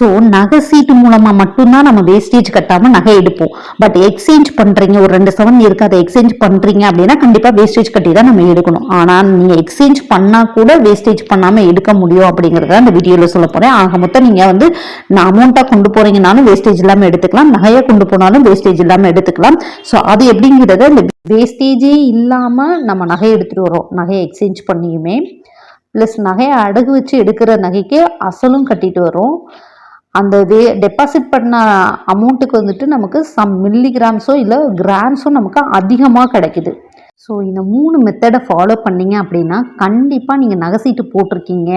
So நகை சீட்டு மூலமாக மட்டும்தான் நம்ம வேஸ்டேஜ் கட்டாமல் நகை எடுப்போம். பட் எக்ஸ்சேஞ்ச் பண்ணுறீங்க ஒரு ரெண்டு செவன் இருக்குது அதை எக்ஸ்சேஞ்ச் பண்ணுறீங்க அப்படின்னா கண்டிப்பாக வேஸ்டேஜ் கட்டி தான் நம்ம எடுக்கணும். ஆனால் நீங்கள் எக்ஸ்சேஞ்ச் பண்ணால் கூட வேஸ்டேஜ் பண்ணாமல் எடுக்க முடியும் அப்படிங்கிறத அந்த வீடியோவில் சொல்ல போகிறேன் ஆக மொத்தம் நீங்கள் வந்து நான் அமௌண்ட்டாக கொண்டு போகிறீங்கனாலும் வேஸ்டேஜ் இல்லாமல் எடுத்துக்கலாம். நகையை கொண்டு போனாலும் வேஸ்டேஜ் இல்லாமல் எடுத்துக்கலாம். ஸோ அது எப்படிங்கிறத இந்த வேஸ்டேஜே இல்லாமல் நம்ம நகை எடுத்துகிட்டு வரோம். நகையை எக்ஸ்சேஞ்ச் பண்ணியுமே. ப்ளஸ் நகையை அடகு வச்சு எடுக்கிற நகைக்கு அசலும் கட்டிட்டு வரும். அந்த வே டெபாசிட் பண்ண அமௌண்ட்டுக்கு வந்துட்டு நமக்கு சம் மில்லிகிராம்ஸோ இல்லை கிராம்ஸோ நமக்கு அதிகமாக கிடைக்குது. ஸோ இந்த மூணு மெத்தடை ஃபாலோ பண்ணீங்க அப்படின்னா கண்டிப்பாக நீங்கள் நகை சீட்டு போட்டிருக்கீங்க.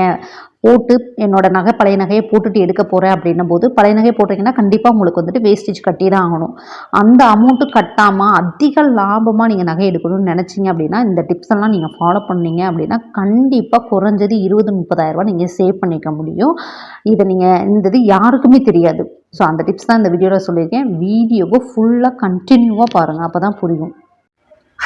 போட்டு என்னோட நகை பழைய நகையை போட்டுட்டு எடுக்க போகிறேன் அப்படின்னும் போது பழைய நகையை போட்டிங்கன்னா கண்டிப்பாக உங்களுக்கு வந்துட்டு வேஸ்டேஜ் கட்டி தான் ஆகணும். அந்த அமௌண்ட்டு கட்டாமல் அதிக லாபமாக நீங்கள் நகை எடுக்கணும்னு நினச்சிங்க அப்படின்னா இந்த டிப்ஸ் எல்லாம் நீங்கள் ஃபாலோ பண்ணீங்க அப்படின்னா கண்டிப்பாக குறைஞ்சது இருபது முப்பதாயிரரூபா நீங்கள் சேவ் பண்ணிக்க முடியும். இதை நீங்கள் இந்த இது யாருக்குமே தெரியாது. ஸோ அந்த டிப்ஸ் தான் இந்த வீடியோவில் சொல்லியிருக்கேன். வீடியோவை ஃபுல்லாக கண்டினியூவாக பாருங்கள் அப்போ தான் புரியும்.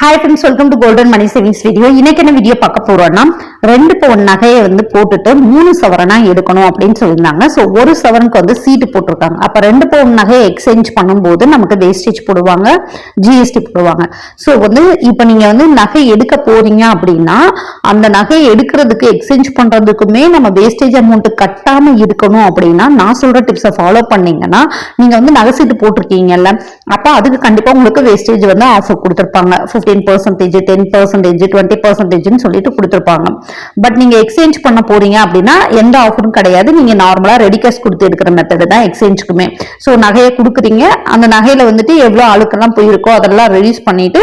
Hi friends welcome to golden money savings video இன்னைக்கு என்ன வீடியோ பார்க்க போறோம்னா ரெண்டு பவுன் நகையை வந்து போட்டுட்டு மூணு சவரனா எடுக்கணும் அப்படின்னு சொல்லியிருந்தாங்க. ஸோ ஒரு சவரனுக்கு வந்து சீட்டு போட்டிருக்காங்க. அப்போ ரெண்டு பவுன் நகையை எக்ஸ்சேஞ்ச் பண்ணும்போது நமக்கு வேஸ்டேஜ் போடுவாங்க ஜிஎஸ்டி போடுவாங்க. ஸோ வந்து இப்போ நீங்கள் வந்து நகை எடுக்க போறீங்க அப்படின்னா அந்த நகையை எடுக்கிறதுக்கு எக்ஸ்சேஞ்ச் பண்ணுறதுக்குமே நம்ம வேஸ்டேஜ் அமௌண்ட் கட்டாமல் இருக்கணும் அப்படின்னா நான் சொல்கிற டிப்ஸை ஃபாலோ பண்ணீங்கன்னா நீங்கள் வந்து நகை சீட்டு போட்டிருக்கீங்கல்ல அப்போ அதுக்கு கண்டிப்பாக உங்களுக்கு வேஸ்டேஜ் வந்து ஆஃபர் கொடுத்துருப்பாங்க. Fifteen percentage ten percentage twenty பர்சன்டேஜ்னு சொல்லிட்டு கொடுத்துருப்பாங்க. பட் நீங்கள் எக்ஸ்சேஞ்ச் பண்ண போறீங்க அப்படின்னா எந்த ஆஃபரும் கிடையாது. நீங்கள் நார்மலாக ரெடி கேஷ் கொடுத்து எடுக்கிற மெத்தடு தான் எக்ஸ்சேஞ்சுக்குமே ஸோ நகையை கொடுக்குறீங்க. அந்த நகையில் வந்துட்டு எவ்வளோ ஆளுக்கெல்லாம் போயிருக்கோ அதெல்லாம் ரிலீஸ் பண்ணிட்டு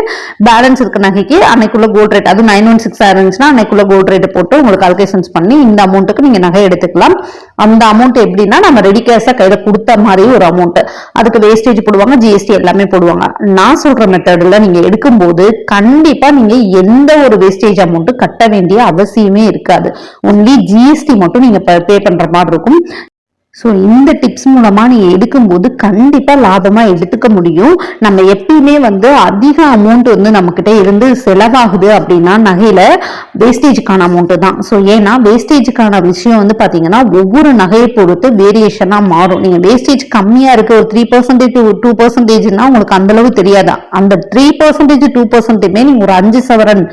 பேலன்ஸ் இருக்க நகைக்கு அன்னைக்குள்ள கோல்ட் ரேட் அது நைன் ஒன் சிக்ஸ் இருந்துச்சுன்னா அன்னைக்குள்ள கோல்ட் ரேட் போட்டு உங்களுக்கு கால்குலேஷன்ஸ் பண்ணி இந்த அமௌண்ட்டுக்கு நீங்கள் நகை எடுத்துக்கலாம். அந்த அமௌண்ட் எப்படின்னா நம்ம ரெடி கேஷாக கையில் கொடுத்த மாதிரி ஒரு அமௌண்ட் அதுக்கு வேஸ்டேஜ் போடுவாங்க ஜிஎஸ்டி எல்லாமே போடுவாங்க. நான் சொல்கிற மெத்தடில் நீங்கள் எடுக்கும்போது கண்டிப்பா நீங்க எந்த ஒரு வேஸ்டேஜ் அமௌண்ட் கட்ட வேண்டிய அவசியமே இருக்காது. ஒன்லி ஜிஎஸ்டி மட்டும் நீங்க பே பண்ற மாதிரி இருக்கும். ஸோ இந்த டிப்ஸ் மூலமாக நீங்கள் எடுக்கும்போது கண்டிப்பாக லாபமாக எடுத்துக்க முடியும். நம்ம எப்பயுமே வந்து அதிக அமௌண்ட் வந்து நம்மக்கிட்ட இருந்து செலவாகுது அப்படின்னா நகையில் வேஸ்டேஜுக்கான அமௌண்ட்டு தான். ஸோ ஏன்னா வேஸ்டேஜுக்கான விஷயம் வந்து பார்த்தீங்கன்னா ஒவ்வொரு நகையை பொறுத்து வேரியேஷனாக மாறும். நீங்கள் வேஸ்டேஜ் கம்மியாக இருக்குது ஒரு த்ரீ பர்சன்டேஜ் டூ பர்சன்டேஜ்னா உங்களுக்கு அந்தளவு தெரியாதா? அந்த த்ரீ பர்சன்டேஜ் டூ பர்சன்டேஜ்மே நீங்கள் ஒரு அஞ்சு சவரன்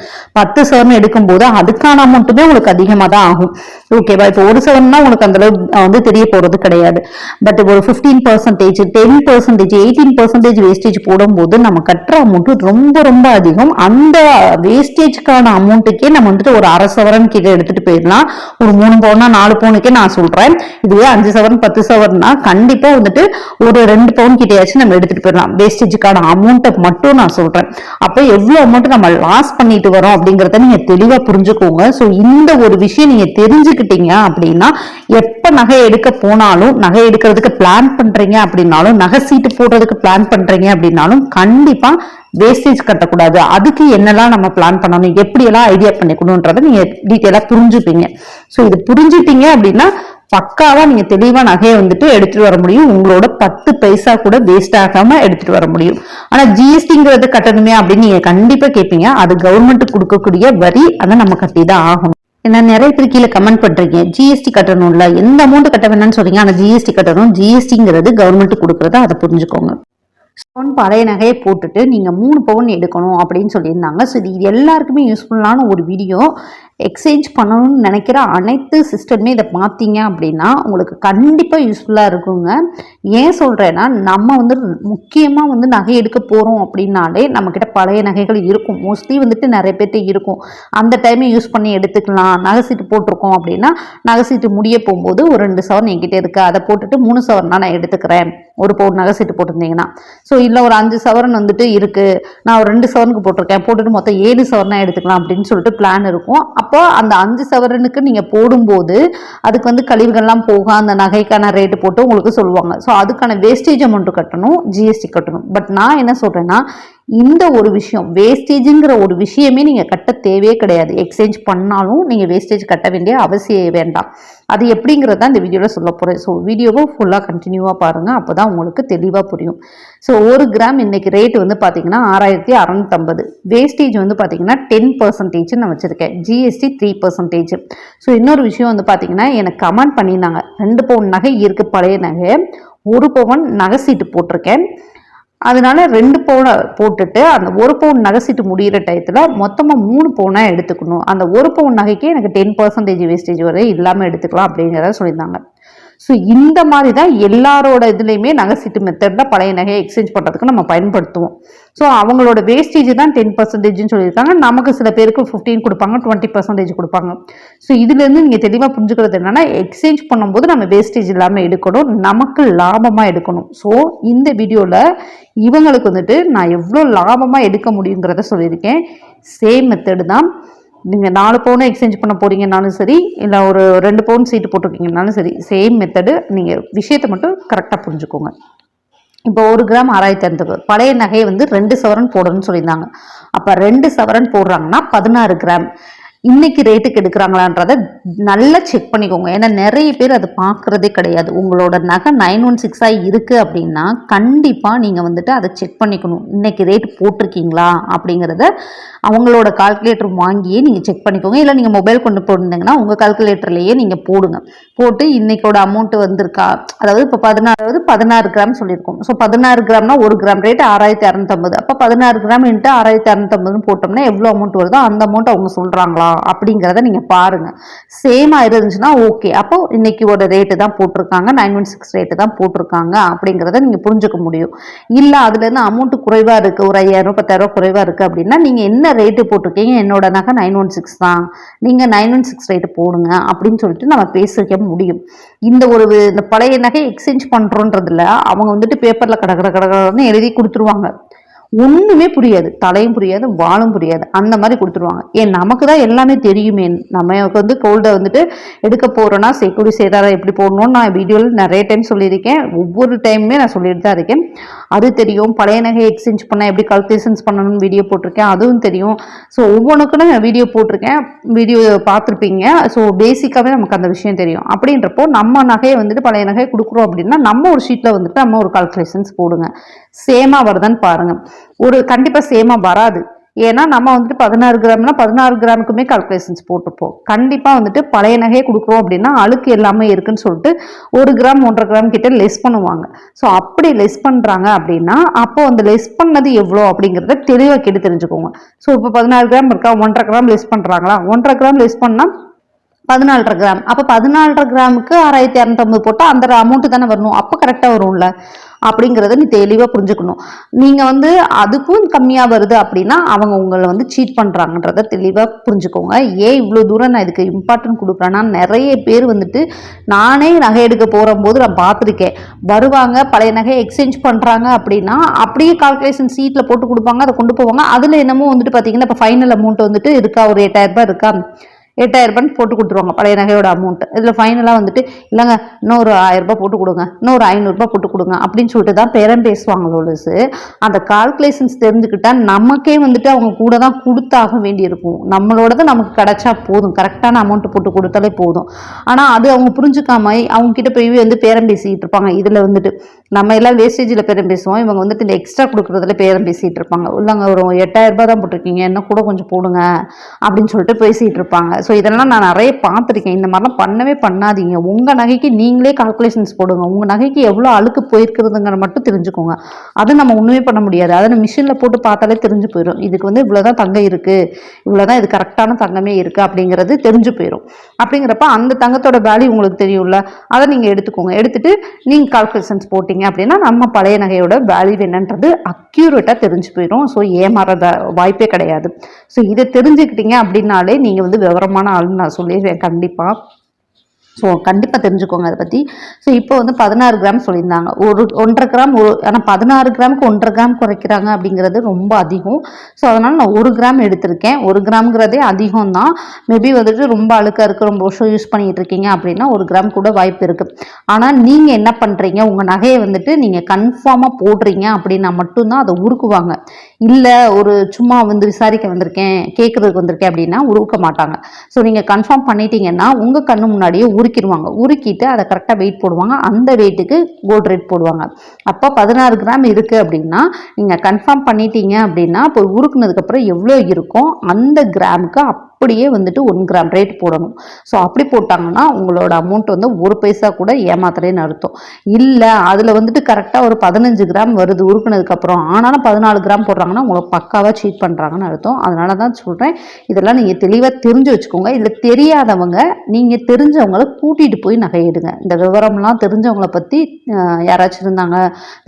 பத்து சவரன் எடுக்கும்போது அதுக்கான அமௌண்ட்டுமே உங்களுக்கு அதிகமாக தான் ஆகும் ஓகேவா இப்போ ஒரு சவரன்னா உங்களுக்கு அந்த அளவு வந்து தெரிய போறது கிடையாது. பட் ஒரு fifteen percentage ten percentage eighteen percentage wastage போடும்போது நம்ம கட்டுற அமௌண்ட் ரொம்ப ரொம்ப அதிகம். அந்த வேஸ்டேஜ்க்கான அமௌண்ட்டுக்கே நம்ம வந்துட்டு ஒரு அரை சவரன் கிட்ட எடுத்துட்டு போயிடலாம். ஒரு மூணு பவுனா நாலு பவுனுக்கே நான் சொல்றேன். இதுவே அஞ்சு சவரன் பத்து சவரன்னா கண்டிப்பா வந்துட்டு ஒரு ரெண்டு பவுன் கிட்டயாச்சும் நம்ம எடுத்துட்டு போயிடலாம். வேஸ்டேஜுக்கான அமௌண்ட்டை மட்டும் நான் சொல்றேன். அப்போ எவ்வளவு அமௌண்ட் நம்ம லாஸ் பண்ணிட்டு வரோம் அப்படிங்கறத நீங்க தெளிவா புரிஞ்சுக்கோங்க. ஸோ இந்த ஒரு விஷயம் நீங்க தெரிஞ்சுக்கிட்டீங்க அப்படின்னா எப்ப நகை எடுக்க போனாலும் நகை எடுக்கிறதுக்கு பிளான் பண்றீங்க அப்படின்னாலும் நகை சீட்டு போடுறதுக்கு பிளான் பண்றீங்க அப்படின்னாலும் கண்டிப்பா வேஸ்டேஜ் கட்டக்கூடாது. அதுக்கு என்னெல்லாம் நம்ம பிளான் பண்ணணும்? எப்படியெல்லாம் ஐடியா பண்ணிக்கணுன்றதை நீங்க டீட்டெயிலா புரிஞ்சுப்பீங்க. ஸோ இது புரிஞ்சுட்டீங்க அப்படின்னா பக்காவா நீங்க தெளிவா நகையை வந்துட்டு எடுத்துட்டு வர முடியும். உங்களோட பத்து பைசா கூட வேஸ்ட் ஆகாம எடுத்துட்டு வர முடியும். ஆனா ஜிஎஸ்டிங்கிறது கட்டணுமே அப்படின்னு நீங்க கண்டிப்பா கேட்பீங்க அது கவர்மெண்ட் கொடுக்கக்கூடிய வரி அதை நம்ம கட்டி தான் ஆகணும். ஏன்னா நிறைய பேர் கீழே கமெண்ட் பண்றீங்க ஜிஎஸ்டி கட்டணும்ல. எந்த அமௌண்ட் கட்ட வேணாம்னு சொல்றீங்க. ஆனா ஜிஎஸ்டி கட்டணும். ஜிஎஸ்டிங்கிறது கவர்மெண்ட் கொடுக்கறத அதை புரிஞ்சுக்கோங்க. பவுன் பழைய நகையை போட்டுட்டு நீங்கள் மூணு பவுன் எடுக்கணும் அப்படின்னு சொல்லியிருந்தாங்க. ஸோ இது எல்லாருக்குமே யூஸ்ஃபுல்லான ஒரு வீடியோ எக்ஸ்சேஞ்ச் பண்ணணும்னு நினைக்கிற அனைத்து சிஸ்டருமே இதை பார்த்தீங்க அப்படின்னா உங்களுக்கு கண்டிப்பாக யூஸ்ஃபுல்லாக இருக்குங்க. ஏன் சொல்கிறேன்னா நம்ம வந்து முக்கியமாக வந்து நகை எடுக்க போகிறோம் அப்படின்னாலே நம்மக்கிட்ட பழைய நகைகள் இருக்கும். மோஸ்ட்லி வந்துட்டு நிறைய பேர்ட்ட இருக்கும். அந்த டைமை யூஸ் பண்ணி எடுத்துக்கலாம். நகை சீட்டு போட்டிருக்கோம் அப்படின்னா நகை சீட்டு முடிய போகும்போது ஒரு ரெண்டு சவரன் என்கிட்ட இருக்குது அதை போட்டுட்டு மூணு சவரனா நான் எடுத்துக்கிறேன். ஒரு பவுன் நகை சீட்டு போட்டிருந்தீங்கன்னா. ஸோ இல்லை ஒரு அஞ்சு சவரன் வந்துட்டு இருக்குது நான் ஒரு ரெண்டு சவரனுக்கு போட்டிருக்கேன். போட்டுட்டு மொத்தம் ஏழு சவரனாக எடுத்துக்கலாம் அப்படின்னு சொல்லிட்டு பிளான் இருக்கும். அப்போ அந்த அஞ்சு சவரனுக்கு நீங்கள் போடும்போது அதுக்கு வந்து கழிவுகள்லாம் போக அந்த நகைக்கான ரேட்டு போட்டு உங்களுக்கு சொல்லுவாங்க. ஸோ அதுக்கான வேஸ்டேஜ் அமௌண்ட் கட்டணும் ஜிஎஸ்டி கட்டணும். பட் நான் என்ன சொல்கிறேன்னா இந்த ஒரு விஷயம் வேஸ்டேஜுங்கிற ஒரு விஷயமே நீங்கள் கட்ட தேவையே கிடையாது. எக்ஸ்சேஞ்ச் பண்ணாலும் நீங்கள் வேஸ்டேஜ் கட்ட வேண்டிய அவசியம் வேண்டாம். அது எப்படிங்கிறத இந்த வீடியோவில் சொல்ல போகிறேன் ஸோ வீடியோவை ஃபுல்லாக கண்டினியூவாக பாருங்கள் அப்போ தான் உங்களுக்கு தெளிவாக புரியும். ஸோ ஒரு கிராம் இன்றைக்கி ரேட் வந்து பார்த்தீங்கன்னா ஆறாயிரத்தி அறநூற்றம்பது வேஸ்டேஜ் வந்து பார்த்தீங்கன்னா டென் பர்சன்டேஜ் நான் வச்சுருக்கேன். ஜிஎஸ்டி த்ரீ பர்சன்டேஜ் ஸோ இன்னொரு விஷயம் வந்து பார்த்தீங்கன்னா எனக்கு கமெண்ட் பண்ணியிருந்தாங்க. ரெண்டு பவுன் நகை இருக்குது பழைய நகை. ஒரு பவுன் நகை சீட்டு போட்டிருக்கேன். அதனால ரெண்டு பவுனை போட்டுட்டு அந்த ஒரு பவுன் நகை சீட்டு முடிகிற டயத்தில் மொத்தமாக மூணு பவுனாக எடுத்துக்கணும். அந்த ஒரு பவுன் நகைக்கே எனக்கு டென் பர்சன்டேஜ் வேஸ்டேஜ் வரை இல்லாமல் எடுத்துக்கலாம் அப்படிங்கிறத சொல்லியிருந்தாங்க. ஸோ இந்த மாதிரி தான் எல்லாரோட இதுலேயுமே நகை சீட்டு மெத்தடில் பழைய நகையை எக்ஸ்சேஞ்ச் பண்ணுறதுக்கு நம்ம பயன்படுத்துவோம். ஸோ அவங்களோட வேஸ்டேஜ் தான் டென் பர்சன்டேஜ்னு சொல்லியிருக்காங்க. நமக்கு சில பேருக்கு ஃபிஃப்டீன் கொடுப்பாங்க டுவெண்ட்டி பர்சன்டேஜ் கொடுப்பாங்க. ஸோ இதுலேருந்து நீங்கள் தெளிவாக புரிஞ்சுக்கிறது என்னென்னா எக்ஸ்சேஞ்ச் பண்ணும்போது நம்ம வேஸ்டேஜ் இல்லாமல் எடுக்கணும். நமக்கு லாபமாக எடுக்கணும். ஸோ இந்த வீடியோவில் இவங்களுக்கு வந்துட்டு நான் எவ்வளோ லாபமாக எடுக்க முடியுங்கிறத சொல்லியிருக்கேன். சேம் மெத்தடு தான். நீங்கள் நாலு பவுனை எக்ஸ்சேஞ்ச் பண்ண போகிறீங்கனாலும் சரி இல்லை ஒரு ரெண்டு பவுன் சீட்டு போட்டிருக்கீங்கனாலும் சரி சேம் மெத்தடு நீங்கள் விஷயத்தை மட்டும் கரெக்டாக புரிஞ்சுக்கோங்க. இப்போ ஒரு கிராம் ஆறாயிரத்தி ஐநூறு பழைய நகையை வந்து ரெண்டு சவரன் போடணும்னு சொல்லியிருந்தாங்க. அப்போ ரெண்டு சவரன் போடுறாங்கன்னா பதினாறு கிராம். இன்னைக்கு ரேட்டுக்கு எடுக்கிறாங்களான்றத நல்லா செக் பண்ணிக்கோங்க. ஏன்னா நிறைய பேர் அது பார்க்குறதே கிடையாது. உங்களோட நகை நைன் ஒன் சிக்ஸாக இருக்குது அப்படின்னா கண்டிப்பாக நீங்கள் வந்துட்டு அதை செக் பண்ணிக்கணும். இன்னைக்கு ரேட் போட்டிருக்கீங்களா அப்படிங்கிறத அவங்களோட கால்குலேட்டர் வாங்கியே நீங்கள் செக் பண்ணிக்கோங்க. இல்லை நீங்கள் மொபைல் கொண்டு போயிருந்தீங்கன்னா உங்கள் கால்குலேட்டர்லேயே நீங்கள் போடுங்க. போட்டு இன்னைக்கோட அமௌண்ட் வந்திருக்கா? அதாவது இப்போ பதினாறு பதினாறு கிராம் சொல்லியிருக்கோம். ஸோ பதினாறு கிராம்னா ஒரு கிராம் ரேட் ஆறாயிரத்தி அறநூத்தம்பது. அப்போ பதினாறு கிராம் இன்ட்டு ஆறாயிரத்தி அறநூத்தம்பதுன்னு போட்டோம்னா எவ்வளோ அமௌண்ட் வருதோ அந்த அமௌண்ட் அவங்க சொல்கிறாங்களா அப்படிங்கிறத நீங்கள் பாருங்கள் சேமாக இருந்துச்சுன்னா ஓகே அப்போ ஒரு ரேட்டு தான் போட்டிருக்காங்க. நைன் ஒன் சிக்ஸ் ரேட்டு தான் போட்டிருக்காங்க அப்படிங்கிறத நீங்கள் புரிஞ்சுக்க முடியும். இல்லை அதுலேருந்து அமௌண்ட்டு குறைவாக இருக்குது ஒரு ஐயாயிரம் பத்தாயிரம் குறைவாக இருக்குது அப்படின்னா நீங்கள் என்ன ரேட்டு போட்டிருக்கீங்க? என்னோட நகை நைன் ஒன் சிக்ஸ் தான். நீங்கள் நைன் ஒன் சிக்ஸ் ரேட்டு போடுங்க அப்படின்னு சொல்லிட்டு நம்ம பேசிக்க முடியும். இந்த ஒரு இந்த பழைய நகை எக்ஸ்சேஞ்ச் பண்ணுறோன்றதுல அவங்க வந்துட்டு பேப்பரில் கட கட கடகடன்னு எழுதி கொடுத்துருவாங்க. ஒண்ணுமே புரியாது. தலையும் புரியாது வாழும் புரியாது. அந்த மாதிரி கொடுத்துருவாங்க. ஏன் நமக்கு தான் எல்லாமே தெரியுமே. நமக்கு வந்து கோல்டை வந்துட்டு எடுக்க போறோம்னா செக்யூரி சேதாரம் எப்படி போடணும்னு நான் வீடியோவில் நிறைய டைம் சொல்லியிருக்கேன். ஒவ்வொரு டைமுமே நான் சொல்லிட்டு தான் இருக்கேன். அது தெரியும். பழைய நகை எக்ஸ்சேஞ்ச் பண்ணால் எப்படி கல்குலேஷன்ஸ் பண்ணணும்னு வீடியோ போட்டிருக்கேன். அதுவும் தெரியும். ஸோ ஒவ்வொன்றுக்கும் நான் வீடியோ போட்டிருக்கேன். வீடியோ பார்த்துருப்பீங்க. ஸோ பேசிக்காகவே நமக்கு அந்த விஷயம் தெரியும். அப்படின்றப்போ நம்ம நகையை வந்துட்டு பழைய நகையை கொடுக்குறோம் அப்படின்னா நம்ம ஒரு ஷீட்டில் வந்துட்டு நம்ம ஒரு கல்குலேஷன்ஸ் போடுங்க. சேமாக வருதான்னு பாருங்கள் ஒரு கண்டிப்பாக சேமாக வராது. ஏன்னா நம்ம வந்துட்டு பதினாறு கிராம்னா பதினாறு கிராமுக்குமே கால்குலேஷன்ஸ் போட்டுப்போம் கண்டிப்பாக வந்துட்டு பழைய நகையை கொடுக்குறோம் அப்படின்னா அழுக்கு எல்லாமே இருக்குன்னு சொல்லிட்டு ஒரு கிராம் ஒன்றரை கிராம் கிட்ட லெஸ் பண்ணுவாங்க. ஸோ அப்படி லெஸ் பண்ணுறாங்க அப்படின்னா அப்போ அந்த லெஸ் பண்ணது எவ்வளோ அப்படிங்கிறத தெளிவாக கேட்டு தெரிஞ்சுக்கோங்க. ஸோ இப்போ பதினாறு கிராம் இருக்கா? ஒன்றரை கிராம் லெஸ் பண்ணுறாங்களா ஒன்றரை கிராம் லெஸ் பண்ணால் பதினாலரை கிராம் அப்போ பதினாலரை கிராமுக்கு ஆறாயிரத்தி இரநூத்தம்பது போட்டால் அந்த அமௌண்ட்டு தானே வரணும். அப்போ கரெக்டாக வரும்ல. அப்படிங்கிறத நீ தெளிவாக புரிஞ்சுக்கணும். நீங்கள் வந்து அதுக்கும் கம்மியாக வருது அப்படின்னா அவங்க உங்களை வந்து சீட் பண்ணுறாங்கன்றத தெளிவாக புரிஞ்சுக்கோங்க. ஏன் இவ்வளோ தூரம் நான் இதுக்கு இம்பார்ட்டன்ட் கொடுக்குறேன்னா நிறைய பேர் வந்துட்டு நானே நகை எடுக்க போகும்போது நான் பார்த்துருக்கேன். வருவாங்க பழைய நகையை எக்ஸ்சேஞ்ச் பண்ணுறாங்க அப்படின்னா அப்படியே கால்குலேஷன் சீட்டில் போட்டு கொடுப்பாங்க அதை கொண்டு போவாங்க. அதில் என்னமோ வந்துட்டு பார்த்தீங்கன்னா இப்போ ஃபைனல் அமௌண்ட் வந்துட்டு இருக்கா? ஒரு எட்டாயிரரூபா இருக்கா? எட்டாயிரம் ரூபான்னு போட்டு கொடுத்துருவாங்க. பழைய நகையோட அமௌண்ட் இதில் ஃபைனலாக வந்துட்டு இல்லைங்க இன்னொரு ஆயிரம் ரூபாய் போட்டு கொடுங்க. இன்னொரு ஐநூறுரூபா போட்டு கொடுங்க. அப்படின்னு சொல்லிட்டு தான் பேரம் பேசுவாங்க லோலஸு அந்த கால்குலேஷன்ஸ் தெரிஞ்சுக்கிட்டால் நமக்கே வந்துட்டு அவங்க கூட தான் கொடுத்தாக வேண்டியிருக்கும். நம்மளோடது நமக்கு கிடச்சா போதும். கரெக்டான அமௌண்ட் போட்டு கொடுத்தாலே போதும். ஆனால் அது அவங்க புரிஞ்சுக்காம அவங்க கிட்ட போய் வந்து பேரம் பேசிக்கிட்டு இருப்பாங்க. இதில் வந்துட்டு நம்ம எல்லாம் வேஸ்டேஜில் பேரம் பேசுவோம். இவங்க வந்துட்டு இந்த எக்ஸ்ட்ரா கொடுக்குறதுல பேரம் பேசிகிட்டு இருப்பாங்க. இல்லைங்க ஒரு எட்டாயிரரூபா தான் போட்டிருக்கீங்க. என்ன கூட கொஞ்சம் போடுங்க. அப்படின்னு சொல்லிட்டு பேசிகிட்டு இருப்பாங்க. ஸோ இதெல்லாம் நான் நிறைய பார்த்துருக்கேன். இந்த மாதிரிலாம் பண்ணவே பண்ணாதீங்க. உங்கள் நகைக்கு நீங்களே கால்குலேஷன்ஸ் போடுங்க. உங்கள் நகைக்கு எவ்வளோ அழுக்கு போயிருக்கிறதுங்கிற மட்டும் தெரிஞ்சுக்கோங்க. அதை நம்ம ஒன்றுமே பண்ண முடியாது. அதை மிஷினில் போட்டு பார்த்தாலே தெரிஞ்சு போயிடும் இதுக்கு வந்து இவ்வளோதான் தங்கம் இருக்குது இவ்வளோதான் இது கரெக்டான தங்கமே இருக்குது அப்படிங்கிறது தெரிஞ்சு போயிடும் அப்படிங்கிறப்ப அந்த தங்கத்தோட வேல்யூ உங்களுக்கு தெரியும்ல அதை நீங்கள் எடுத்துக்கோங்க. எடுத்துகிட்டு நீங்கள் கால்குலேஷன்ஸ் போட்டிங்க அப்படின்னா நம்ம பழைய நகையோட வேல்யூ என்னன்றது அக்யூரேட்டாக தெரிஞ்சு போயிடும் ஸோ ஏமாறத வாய்ப்பே கிடையாது. ஸோ இதை தெரிஞ்சுக்கிட்டீங்க அப்படின்னாலே நீங்கள் வந்து விவரமான ஆளுன்னு நான் சொல்லிடுவேன் கண்டிப்பாக ஸோ கண்டிப்பாக தெரிஞ்சுக்கோங்க அதை பற்றி ஸோ இப்போ வந்து பதினாறு கிராம் சொல்லியிருந்தாங்க. ஒரு ஒன்றரை கிராம் ஒரு ஆனால் பதினாறு கிராமுக்கு ஒன்றரை கிராம் குறைக்கிறாங்க அப்படிங்கிறது ரொம்ப அதிகம். ஸோ அதனால் நான் ஒரு கிராம் எடுத்திருக்கேன். ஒரு கிராம்ங்கிறதே அதிகம் தான் மேபி வந்துட்டு ரொம்ப அழுக்காக இருக்குது ரொம்ப வருஷம் யூஸ் பண்ணிகிட்டு இருக்கீங்க அப்படின்னா ஒரு கிராம் கூட வாய்ப்பு இருக்குது ஆனால் நீங்கள் என்ன பண்ணுறீங்க உங்கள் நகையை வந்துட்டு நீங்கள் கன்ஃபார்மாக போடுறீங்க அப்படின்னா மட்டும்தான் அதை உருக்குவாங்க. இல்லை ஒரு சும்மா வந்து விசாரிக்க வந்திருக்கேன் கேட்குறதுக்கு வந்திருக்கேன் அப்படின்னா உருக்க மாட்டாங்க. ஸோ நீங்கள் கன்ஃபார்ம் பண்ணிட்டீங்கன்னா உங்கள் கண்ணு முன்னாடியே உருக்கிடுவாங்க உருக்கிட்டு அதை கரெக்டாக வெயிட் போடுவாங்க. அந்த வெயிட்டுக்கு கோல்ட் ரேட் போடுவாங்க. அப்போ பதினாறு கிராம் இருக்குது அப்படின்னா நீங்கள் கன்ஃபார்ம் பண்ணிட்டீங்க அப்படின்னா இப்போ உருக்குனதுக்கப்புறம் எவ்வளோ இருக்கும் அந்த கிராமுக்கு அப்படியே வந்துட்டு ஒன் கிராம் ரேட் போடணும். ஸோ அப்படி போட்டாங்கன்னா உங்களோட அமௌண்ட் வந்து ஒரு பைசா கூட ஏமாத்துறேன்னு அர்த்தம். இல்லை அதில் வந்துட்டு கரெக்டாக ஒரு பதினஞ்சு கிராம் வருது உருக்குனதுக்கப்புறம். ஆனாலும் பதினாலு கிராம் போடுறாங்கன்னா உங்களை பக்காவாக சீட் பண்ணுறாங்கன்னு அர்த்தம். அதனால தான் சொல்கிறேன் இதெல்லாம் நீங்கள் தெளிவாக தெரிஞ்சு வச்சுக்கோங்க. இதில் தெரியாதவங்க நீங்கள் தெரிஞ்சவங்கள கூட்டிகிட்டு போய் நகையிடுங்க. இந்த விவரம்லாம் தெரிஞ்சவங்கள பற்றி யாராச்சும் இருந்தாங்க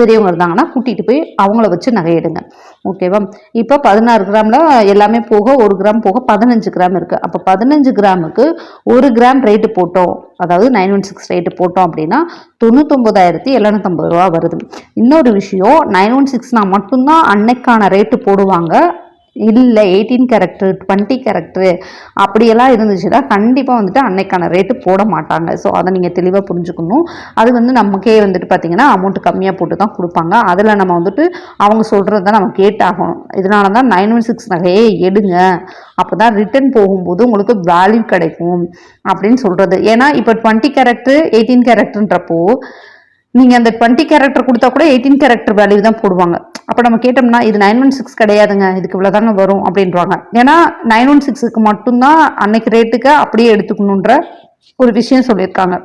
பெரியவங்க இருந்தாங்கன்னா கூட்டிகிட்டு போய் அவங்கள வச்சு நகையிடுங்க. ஓகேவா இப்போ பதினாறு கிராமில் எல்லாமே போக ஒரு கிராம் போக பதினஞ்சு கிராம் இருக்குது அப்போ பதினஞ்சு கிராமுக்கு ஒரு கிராம் ரேட்டு போட்டோம். அதாவது நைன் ஒன் சிக்ஸ் ரேட்டு போட்டோம் அப்படின்னா தொண்ணூத்தொம்பதாயிரத்தி எழுநூத்தம்பது ரூபா வருது. இன்னொரு விஷயம் நைன் ஒன் சிக்ஸ்னால் மட்டும்தான் அன்னைக்கான ரேட்டு போடுவாங்க. இல்லை எயிட்டீன் கேரக்டர் டுவெண்ட்டி கேரக்டரு அப்படியெல்லாம் இருந்துச்சுன்னா கண்டிப்பாக வந்துட்டு அன்னைக்கான ரேட்டு போட மாட்டாங்க. ஸோ அதை நீங்கள் தெளிவாக புரிஞ்சுக்கணும். அது வந்து நமக்கே வந்துட்டு பார்த்தீங்கன்னா அமௌண்ட் கம்மியாக போட்டு தான் கொடுப்பாங்க. அதில் நம்ம வந்துட்டு அவங்க சொல்கிறது தான் நம்ம கேட்டாகணும். இதனால தான் நைன் ஒன் சிக்ஸ் நகையே எடுங்க. அப்போ தான் ரிட்டர்ன் போகும்போது உங்களுக்கு வேல்யூ கிடைக்கும் அப்படின்னு சொல்கிறது ஏன்னா இப்போ டுவெண்ட்டி கேரக்டர் எயிட்டீன் கேரக்டர்ன்றப்போ நீங்கள் அந்த டுவெண்ட்டி கேரக்டர் கொடுத்தா கூட எயிட்டீன் கேரக்டர் வேல்யூ தான் போடுவாங்க. அப்போ நம்ம கேட்டோம்னா இது நைன் ஒன் சிக்ஸ் கிடையாதுங்க இதுக்கு இவ்வளோ தாங்க வரும் அப்படின்றாங்க. ஏன்னா நைன் ஒன் சிக்ஸுக்கு மட்டும்தான் அன்னைக்கு ரேட்டுக்கு அப்படியே எடுத்துக்கணுன்ற ஒரு விஷயம் சொல்லியிருக்காங்க.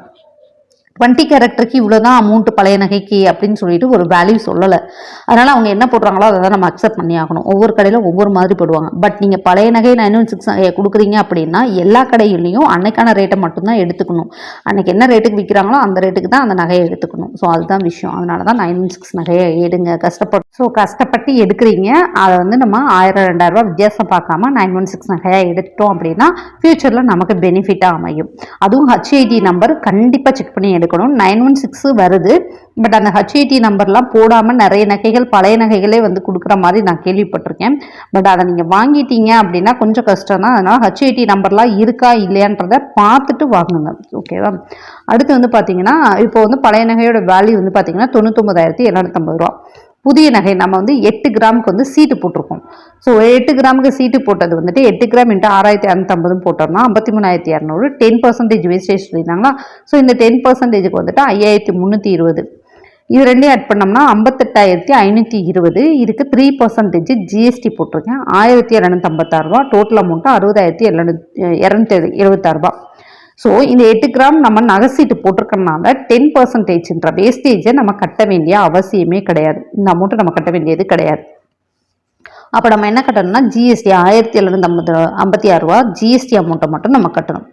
டுவெண்ட்டி கேரக்டருக்கு இவ்வளோ தான் அமௌண்ட் பழைய நகைக்கு அப்படின்னு சொல்லிட்டு ஒரு வேல்யூ சொல்லலை. அதனால் அவங்க என்ன போடுறாங்களோ அதை தான் நம்ம அக்செப்ட் பண்ணி ஆகணும். ஒவ்வொரு கடையில் ஒவ்வொரு மாதிரி போடுவாங்க. பட் நீங்கள் பழைய நகை நைன் ஒன் சிக்ஸ் கொடுக்குறீங்க அப்படின்னா எல்லா கடையிலையும் அன்னைக்கான ரேட்டை மட்டும்தான் எடுத்துக்கணும். அன்னைக்கு என்ன ரேட்டுக்கு விற்கிறாங்களோ அந்த ரேட்டுக்கு தான் அந்த நகையை எடுத்துக்கணும். ஸோ அதுதான் விஷயம். அதனால தான் நைன் ஒன் சிக்ஸ் நகையை எடுங்க. கஷ்டப்பட்டு ஸோ கஷ்டப்பட்டு எடுக்கிறீங்க. அதை வந்து நம்ம ஆயிரம் ரெண்டாயிரரூபா வித்தியாசம் பார்க்காம நைன் ஒன் சிக்ஸ் நகையாக எடுத்துட்டோம் அப்படின்னா ஃப்யூச்சரில் நமக்கு பெனிஃபிட்டாக அமையும். அதுவும் ஹச்ஐடி நம்பர் கண்டிப்பாக செக் பண்ணி எடுக்கணும் எடுக்கணும். நைன் ஒன் சிக்ஸு வருது. பட் அந்த ஹச்ஐடி நம்பர்லாம் போடாமல் நிறைய நகைகள் பழைய நகைகளே வந்து கொடுக்குற மாதிரி நான் கேள்விப்பட்டிருக்கேன். பட் அதை நீங்கள் வாங்கிட்டீங்க அப்படின்னா கொஞ்சம் கஷ்டம் தான் அதனால் ஹச்ஐடி நம்பர்லாம் இருக்கா இல்லையான்றதை பார்த்துட்டு வாங்குங்க. ஓகேவா? அடுத்து வந்து பார்த்தீங்கன்னா இப்போ வந்து பழைய நகையோட வேல்யூ வந்து பார்த்தீங்கன்னா தொண்ணூத்தொம்பதாயிரத்தி எழுநூத்தம்பது ரூபா. புதிய நகை நம்ம வந்து எட்டு கிராமுக்கு வந்து சீட்டு போட்டிருக்கோம். ஸோ எட்டு கிராமுக்கு சீட்டு போட்டது வந்துட்டு எட்டு கிராம் இன்ட்டு ஆறாயிரத்தி அறநூத்தம்பதும் போட்டோம்னா ஐம்பத்தி மூணாயிரத்தி இரநூறு டென் பர்சன்டேஜ் வேஸ்டேஜ் சொல்லியிருந்தாங்களா ஸோ இந்த டென் பர்சன்டேஜுக்கு வந்துட்டு ஐயாயிரத்தி முந்நூற்றி இருபது. இது ரெண்டையும் ஆட் பண்ணோம்னா ஐம்பத்தெட்டாயிரத்தி ஐநூற்றி இருபது. இதுக்கு த்ரீ பர்சன்டேஜ் ஜிஎஸ்டி போட்டிருக்கேன். ஆயிரத்தி இரநூத்தம்பத்தாறுரூவா டோட்டல் அமௌண்ட்டு அறுபதாயிரத்தி எழுநூத்தி இரநூத்தி இருபத்தாறுரூபா ஸோ இந்த எட்டு கிராம் நம்ம நகைசீட்டு போட்டிருக்கனால டென் பர்சன்டேஜ்ன்ற வேஸ்டேஜை நம்ம கட்ட வேண்டிய அவசியமே கிடையாது. இந்த அமௌண்ட்டை நம்ம கட்ட வேண்டியது கிடையாது. அப்போ நம்ம என்ன கட்டணும்னா ஜிஎஸ்டி ஆயிரத்தி எழுநூத்தி ஐம்பது ஐம்பத்தி ஆறு ரூபா ஜிஎஸ்டி அமௌண்ட்டை மட்டும் நம்ம கட்டணும்.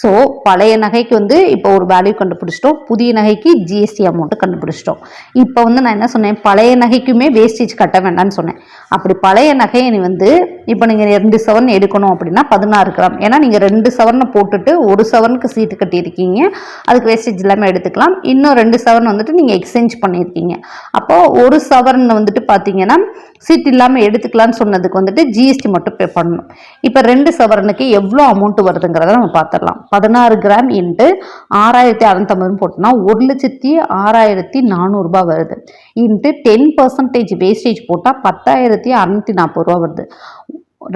ஸோ பழைய நகைக்கு வந்து இப்போ ஒரு வேல்யூ கண்டுபிடிச்சிட்டோம். புதிய நகைக்கு ஜிஎஸ்டி அமௌண்ட்டு கண்டுபிடிச்சிட்டோம். இப்போ வந்து நான் என்ன சொன்னேன்? பழைய நகைக்குமே வேஸ்டேஜ் கட்ட வேண்டாம்னு சொன்னேன். அப்படி பழைய நகையை நீ வந்து இப்போ நீங்கள் ரெண்டு சவரன் எடுக்கணும் அப்படின்னா பதினாறு கிராம். ஏன்னா நீங்கள் ரெண்டு சவரனை போட்டுட்டு ஒரு சவரனுக்கு சீட்டு கட்டியிருக்கீங்க. அதுக்கு வேஸ்டேஜ் இல்லாமல் எடுத்துக்கலாம். இன்னும் ரெண்டு சவரன் வந்துட்டு நீங்கள் எக்ஸ்சேஞ்ச் பண்ணியிருக்கீங்க. அப்போது ஒரு சவரன் வந்துட்டு பார்த்தீங்கன்னா சீட் இல்லாமல் எடுத்துக்கலாம் எடுத்துக்கலாம்னு சொன்னதுக்கு வந்துட்டு ஜிஎஸ்டி மட்டும் பே பண்ணணும். இப்போ ரெண்டு சவரனுக்கு எவ்வளோ அமௌண்ட் வருதுங்கிறத நம்ம பார்த்துடலாம் பதினாறு கிராம் இன்ட்டு ஆறாயிரத்தி அறநூத்தம்பதுன்னு போட்டோம்னா ஒரு லட்சத்தி ஆறாயிரத்தி நானூறுரூபா வருது. இன்ட்டு டென் பர்சன்டேஜ் வேஸ்டேஜ் போட்டால் பத்தாயிரத்தி அறநூற்றி நாற்பது ரூபா வருது.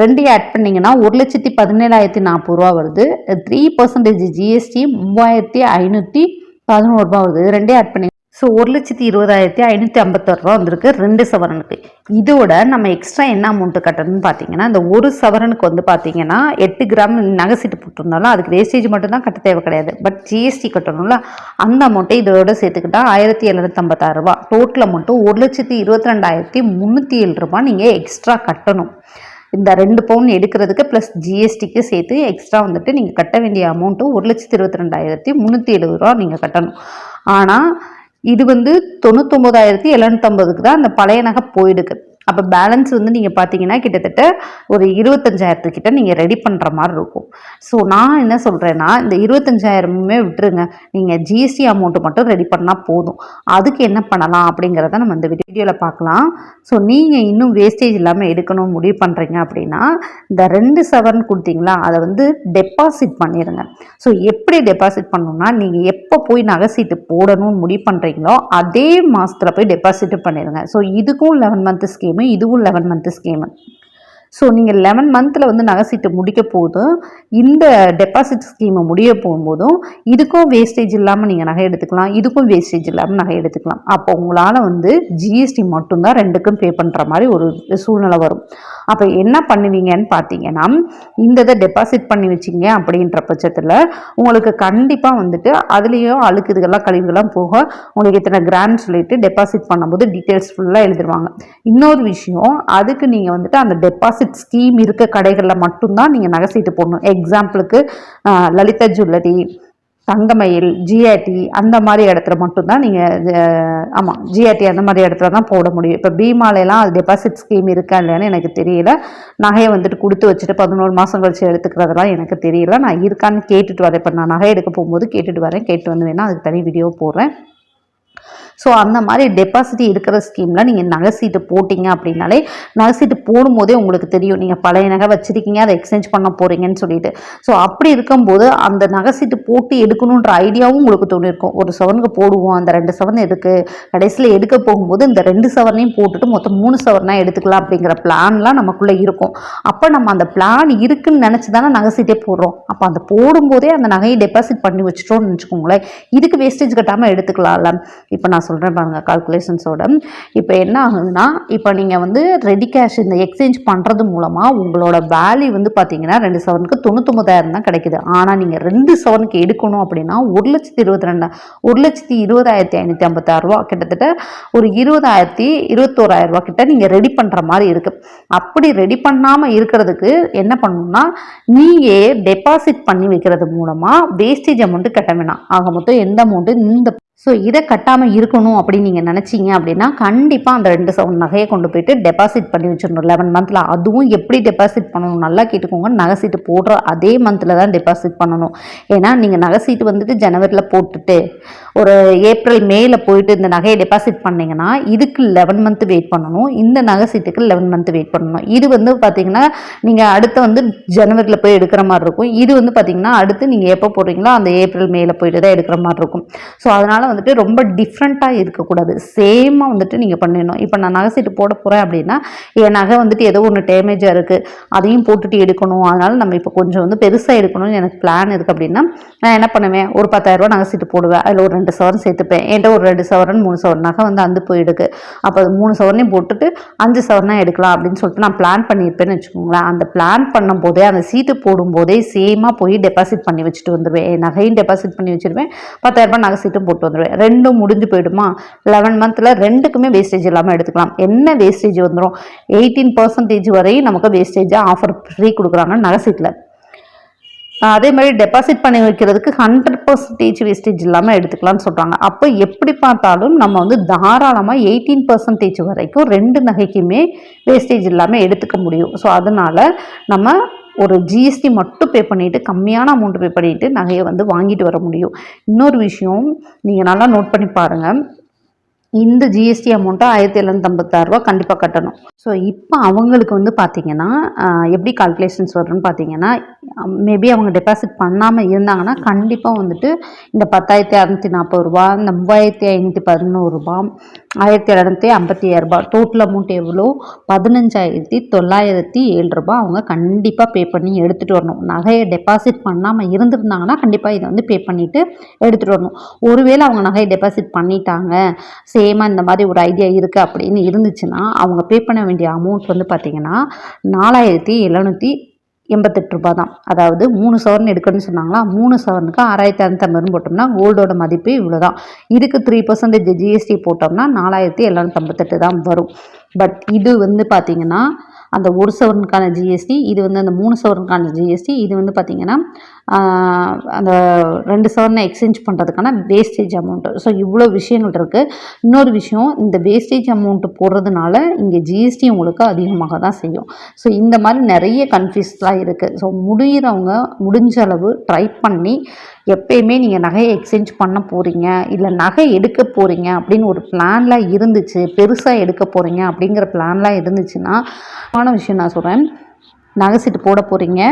ரெண்டையும் ஆட் பண்ணிங்கன்னா ஒரு லட்சத்தி பதினேழாயிரத்தி நாற்பது ரூபா வருது. த்ரீ பர்சன்டேஜ் ஜிஎஸ்டி மூவாயிரத்தி ஐநூற்றி பதினோரு ரூபா வருது. ரெண்டே ஆட் பண்ணி ஸோ ஒரு லட்சத்தி இருபதாயிரத்தி ஐநூற்றி ஐம்பத்தாறு ரூபா வந்திருக்கு ரெண்டு சவரனுக்கு. இதோட நம்ம எக்ஸ்ட்ரா என்ன அமௌண்ட்டு கட்டணும்னு பார்த்தீங்கன்னா இந்த ஒரு சவரனுக்கு வந்து பார்த்தீங்கன்னா எட்டு கிராம் நகை சீட்டு போட்டிருந்தாலும் அதுக்கு வேஸ்டேஜ் மட்டும்தான் கட்ட தேவை கிடையாது. பட் ஜிஎஸ்டி கட்டணும்ல அந்த அமௌண்ட்டை இதோட சேர்த்துக்கிட்டா ஆயிரத்தி எழுநூத்தம்பத்தாறு ரூபா. டோட்டல் அமௌண்ட்டு ஒரு லட்சத்தி இருபத்தி ரெண்டாயிரத்தி முந்நூற்றி ஏழு ரூபா நீங்கள் எக்ஸ்ட்ரா கட்டணும். இந்த ரெண்டு பவுன் எடுக்கிறதுக்கு ப்ளஸ் ஜிஎஸ்டிக்கு சேர்த்து எக்ஸ்ட்ரா வந்துட்டு நீங்கள் கட்ட வேண்டிய அமௌண்ட்டு ஒரு லட்சத்தி இருபத்தி ரெண்டாயிரத்தி முந்நூற்றி எழுபது ரூபா நீங்கள் கட்டணும். ஆனால் இது வந்து தொண்ணூத்தொம்பதாயிரத்தி எழுநூத்தம்பதுக்கு தான் அந்த பழைய நகை போயிடுக்கு அப்போ பேலன்ஸ் வந்து நீங்கள் பார்த்தீங்கன்னா கிட்டத்தட்ட ஒரு இருபத்தஞ்சாயிரத்துக்கிட்ட நீங்கள் ரெடி பண்ணுற மாதிரி இருக்கும். ஸோ நான் என்ன சொல்கிறேன்னா இந்த இருபத்தஞ்சாயிரமுமே விட்டுருங்க. நீங்கள் ஜிஎஸ்டி அமௌண்ட்டு மட்டும் ரெடி பண்ணால் போதும். அதுக்கு என்ன பண்ணலாம் அப்படிங்கிறத நம்ம இந்த வீடியோவில் பார்க்கலாம் ஸோ நீங்கள் இன்னும் வேஸ்டேஜ் இல்லாமல் எடுக்கணும் முடிவு பண்ணுறீங்க அப்படின்னா இந்த ரெண்டு செவன் கொடுத்தீங்களா அதை வந்து டெபாசிட் பண்ணிடுங்க ஸோ எப்படி டெபாசிட் பண்ணணும்னா நீங்கள் எப்போ போய் நகை சீட்டு போடணும்னு முடிவு பண்ணுறீங்களோ அதே மாதத்தில் போய் டெபாசிட் பண்ணிடுங்க ஸோ இதுக்கும் லெவன் மந்த் ஸ்கீம் இதுவும் லெவன் மந்த்து ஸ்கீமு ஸோ நீங்கள் லெவன் மந்தில் வந்து நகை சீட்டு முடிக்க போதும் இந்த டெபாசிட் ஸ்கீமை முடிய போகும்போதும் இதுக்கும் வேஸ்டேஜ் இல்லாமல் நீங்கள் நகை எடுத்துக்கலாம் இதுக்கும் வேஸ்டேஜ் இல்லாமல் நகை எடுத்துக்கலாம். அப்போ உங்களால் வந்து ஜிஎஸ்டி மட்டும்தான் ரெண்டுக்கும் பே பண்ணுற மாதிரி ஒரு சூழ்நிலை வரும். அப்போ என்ன பண்ணுவீங்கன்னு பார்த்தீங்கன்னா இந்த இதை டெபாசிட் பண்ணி வச்சிங்க அப்படின்ற பட்சத்தில் உங்களுக்கு கண்டிப்பாக வந்துட்டு அதுலேயும் அழுக்கு இதுகெல்லாம் கழிவுகள்லாம் போக உங்களுக்கு இத்தனை கிராண்ட் சொல்லிட்டு டெபாசிட் பண்ணும்போது டீட்டெயில்ஸ் ஃபுல்லாக எழுதிருவாங்க. இன்னொரு விஷயம் அதுக்கு நீங்கள் வந்துட்டு அந்த டெபாசிட் ஸ்கீம் இருக்க கடைகளில் மட்டும்தான் நீங்கள் நகை சீட்டு போடணும். எக்ஸாம்பிளுக்கு லலிதா ஜுவல்லரி தங்கமயில் ஜிஆர்டி அந்த மாதிரி இடத்துல மட்டும்தான் நீங்கள் ஆமாம் ஜிஆர்டி அந்த மாதிரி இடத்துல தான் போட முடியும். இப்போ பீமாலையெல்லாம் அது டெபாசிட் ஸ்கீம் இருக்கா இல்லைன்னு எனக்கு தெரியல. நகையை வந்துட்டு கொடுத்து வச்சுட்டு பதினோரு மாதம் கழிச்சு எடுத்துக்கிறதெல்லாம் எனக்கு தெரியல. நான் இருக்கான்னு கேட்டுட்டு வரேன். இப்போ நான் நகை எடுக்க போகும்போது கேட்டுட்டு வரேன். கேட்டு வந்து வேணால் அதுக்கு தனி வீடியோ போடுறேன். ஸோ அந்த மாதிரி டெபாசிட் இருக்கிற ஸ்கீமில் நீங்கள் நகை சீட்டு போட்டிங்க அப்படின்னாலே நகை சீட்டு போடும்போதே உங்களுக்கு தெரியும். நீங்கள் பழைய நகை வச்சுருக்கீங்க அதை எக்ஸ்சேஞ்ச் பண்ண போகிறீங்கன்னு சொல்லிட்டு. ஸோ அப்படி இருக்கும்போது அந்த நகை சீட்டு போட்டு எடுக்கணுன்ற ஐடியாவும் உங்களுக்கு தோணிருக்கும். ஒரு சவனுக்கு போடுவோம் அந்த ரெண்டு சவன் எதுக்கு? கடைசியில் எடுக்க போகும்போது இந்த ரெண்டு சவனையும் போட்டுட்டு மொத்தம் மூணு சவர்னா எடுத்துக்கலாம் அப்படிங்கிற பிளான்லாம் நமக்குள்ளே இருக்கும். அப்போ நம்ம அந்த பிளான் இருக்குன்னு நினச்சி தானே நகை சீட்டே போடுறோம். அப்போ அந்த போடும்போதே அந்த நகையை டெபாசிட் பண்ணி வச்சிட்டோம்னு வச்சுக்கோங்களேன் இதுக்கு வேஸ்டேஜ் கட்டாமல் எடுத்துக்கலாம்ல. இப்போ நான் சொல்கிறேன் பாருங்க கால்குலேஷன்ஸோட இப்போ என்ன ஆகுதுன்னா இப்போ நீங்கள் வந்து ரெடி கேஷ் இந்த எக்ஸ்சேஞ்ச் பண்ணுறது மூலமாக உங்களோட வேல்யூ வந்து பார்த்தீங்கன்னா ரெண்டு செவனுக்கு தொண்ணூத்தொம்பதாயிரம் தான் கிடைக்குது. ஆனால் நீங்கள் ரெண்டு செவனுக்கு எடுக்கணும் அப்படின்னா ஒரு லட்சத்தி இருபத்தி ரெண்டு ஒரு லட்சத்தி இருபதாயிரத்தி ஐநூற்றி ஐம்பத்தாறு ரூபா கிட்டத்தட்ட ஒரு இருபதாயிரத்தி இருபத்தோராயிரம் ரூபா கிட்ட நீங்கள் ரெடி பண்ணுற மாதிரி இருக்குது அப்படி ரெடி பண்ணாமல் இருக்கிறதுக்கு என்ன பண்ணணும்னா நீங்கள் டெபாசிட் பண்ணி வைக்கிறது மூலமாக வேஸ்டேஜ் அமௌண்ட்டு கட்ட வேணாம். ஆக மொத்தம் எந்த அமௌண்ட்டு இந்த ஸோ இதை கட்டாமல் இருக்கணும் அப்படின்னு நீங்கள் நினச்சிங்க அப்படின்னா கண்டிப்பாக அந்த ரெண்டு சவுண்ட் நகையை கொண்டு போயிட்டு டெபாசிட் பண்ணி வச்சிடணும். லெவன் மந்தில் அதுவும் எப்படி டெபாசிட் பண்ணணும்? நல்லா கேட்டுக்கோங்க. நகை சீட்டு போடுற அதே மந்தில் தான் டெபாசிட் பண்ணணும். ஏன்னா நீங்கள் நகை சீட்டு வந்துட்டு ஜனவரியில் போட்டுட்டு ஒரு ஏப்ரல் மேல போயிட்டு இந்த நகையை டெபாசிட் பண்ணிங்கன்னா இதுக்கு லெவன் மந்த் வெயிட் பண்ணணும். இந்த நகை சீட்டுக்கு லெவன் மந்த் வெயிட் பண்ணணும். இது வந்து பார்த்தீங்கன்னா நீங்கள் அடுத்து வந்து ஜனவரியில் போய் எடுக்கிற மாதிரி இருக்கும். இது வந்து பார்த்தீங்கன்னா அடுத்து நீங்கள் எப்போ போடுறீங்களோ அந்த ஏப்ரல் மேல போயிட்டு தான் எடுக்கிற மாதிரி இருக்கும். ஸோ அதனால் வந்துட்டு ரொம்ப டிஃப்ரெண்ட்டாக இருக்கக்கூடாது. சேமாக வந்துட்டு நீங்கள் பண்ணிடணும். இப்போ நான் நகை சீட்டு போட போகிறேன் அப்படின்னா என் நகை வந்துட்டு ஏதோ ஒன்று டேமேஜாக இருக்குது அதையும் போட்டுட்டு எடுக்கணும். அதனால் நம்ம இப்போ கொஞ்சம் வந்து பெருசாக எடுக்கணும்னு எனக்கு பிளான் இருக்குது அப்படின்னா நான் என்ன பண்ணுவேன்? ஒரு பத்தாயிரரூபா நகை சீட்டு போடுவேன். அதில் ஒரு ரெண்டு சவரன் சேர்த்துப்பேன். என்கிட்ட ஒரு ரெண்டு சவரன் மூணு சவரன் நகை வந்து அந்து போயிடுக்கு அப்போ அது மூணு சவரனையும் போட்டுட்டு அஞ்சு சவரனாக எடுக்கலாம் அப்படின்னு சொல்லிட்டு நான் பிளான் பண்ணியிருப்பேன்னு வச்சுக்கோங்களேன். அந்த பிளான் பண்ணும்போதே அந்த சீட்டு போடும்போதே சேமாக போய் டெபாசிட் பண்ணி வச்சுட்டு வந்துடுவேன் என் நகையும் டெபாசிட் பண்ணி வச்சுருவேன். பத்தாயிரரூபா நகை சீட்டும் போட்டு வந்துடும் ரெண்டும் முடிஞ்சு போயிடுமா? லெவன் மந்தில் ரெண்டுக்குமே வேஸ்டேஜ் இல்லாமல் எடுத்துக்கலாம். என்ன வேஸ்டேஜ் வந்துடும் எயிட்டீன் பர்சன்டேஜ் வரையும் நமக்கு வேஸ்டேஜாக ஆஃபர் ஃப்ரீ கொடுக்குறாங்க நகசீட்டில் அதே மாதிரி டெபாசிட் பண்ணி வைக்கிறதுக்கு ஹண்ட்ரட் பர்சன்டேஜ் வேஸ்டேஜ் இல்லாமல் எடுத்துக்கலாம்னு சொல்கிறாங்க அப்போ எப்படி பார்த்தாலும் நம்ம வந்து தாராளமாக எயிட்டீன் பர்சன்டேஜ் வரைக்கும் ரெண்டு நகைக்குமே வேஸ்டேஜ் இல்லாமல் எடுத்துக்க முடியும். ஸோ அதனால் நம்ம ஒரு ஜிஎஸ்டி மட்டும் பே பண்ணிவிட்டு கம்மியான அமௌண்ட் பே பண்ணிவிட்டு நகையை வந்து வாங்கிட்டு வர முடியும். இன்னொரு விஷயம் நீங்கள் நல்லா நோட் பண்ணி பாருங்கள் இந்த ஜிஎஸ்டி அமௌண்ட்டை ஆயிரத்தி எழுநூத்தம்பத்தாறுரூவா கண்டிப்பாக கட்டணும். ஸோ இப்போ அவங்களுக்கு வந்து பார்த்தீங்கன்னா எப்படி கால்குலேஷன்ஸ் வரும்னு பார்த்தீங்கன்னா மேபி அவங்க டெபாசிட் பண்ணாமல் இருந்தாங்கன்னா கண்டிப்பாக வந்துட்டு இந்த பத்தாயிரத்தி அறநூற்றி நாற்பது ரூபா இந்த மூவாயிரத்தி ஐநூற்றி பதினோரு ரூபா ஆயிரத்தி இரநூத்தி ஐம்பத்தி ஏழு ரூபாய். டோட்டல் அமௌண்ட் எவ்வளோ? பதினஞ்சாயிரத்தி தொள்ளாயிரத்தி ஏழு ரூபா அவங்க கண்டிப்பாக பே பண்ணி எடுத்துகிட்டு வரணும். நகையை டெபாசிட் பண்ணாமல் இருந்திருந்தாங்கன்னா கண்டிப்பாக இதை வந்து பே பண்ணிவிட்டு எடுத்துகிட்டு வரணும். ஒருவேளை அவங்க நகையை டெபாசிட் பண்ணிட்டாங்க. சேமாக இந்த மாதிரி ஒரு ஐடியா இருக்குது அப்படின்னு இருந்துச்சுன்னா அவங்க பே பண்ண வேண்டிய அமௌண்ட் வந்து பார்த்திங்கன்னா நாலாயிரத்தி எழுநூற்றி எண்பத்தெட்டு ரூபா தான். அதாவது மூணு சவரன் எடுக்கணும்னு சொன்னாங்களா? மூணு சவரனுக்கு ஆறாயிரத்தி அறநூத்தம்பதுன்னு போட்டோம்னா கோல்டோட மதிப்பு இவ்வளோ தான் இதுக்கு த்ரீ பர்சன்டேஜ் ஜிஎஸ்டி போட்டோம்னா நாலாயிரத்தி எழுநூத்தம்பத்தெட்டு தான் வரும். பட் இது வந்து பார்த்திங்கன்னா அந்த ஒரு சவரனுக்கான ஜிஎஸ்டி இது வந்து அந்த மூணு சவரனுக்கான ஜிஎஸ்டி இது வந்து பார்த்திங்கன்னா அந்த ரெண்டு சவரனை எக்ஸ்சேஞ்ச் பண்ணுறதுக்கான வேஸ்டேஜ் அமௌண்ட்டு ஸோ இவ்வளோ விஷயங்கள் இருக்குது இன்னொரு விஷயம் இந்த வேஸ்டேஜ் அமௌண்ட்டு போடுறதுனால இங்கே ஜிஎஸ்டி உங்களுக்கு அதிகமாக தான் செய்யும். ஸோ இந்த மாதிரி நிறைய கன்ஃபியூஸ்லாம் இருக்குது ஸோ முடிகிறவங்க முடிஞ்ச அளவு ட்ரை பண்ணி எப்பயுமே நீங்கள் நகையை எக்ஸ்சேஞ்ச் பண்ண போகிறீங்க இல்லை நகை எடுக்க போகிறீங்க அப்படின்னு ஒரு பிளான்லாம் இருந்துச்சு பெருசாக எடுக்க போகிறீங்க அப்படிங்கிற பிளான்லாம் இருந்துச்சுன்னா ஆன விஷயம் நான் சொல்கிறேன் நகை சீட்டு போட போகிறீங்க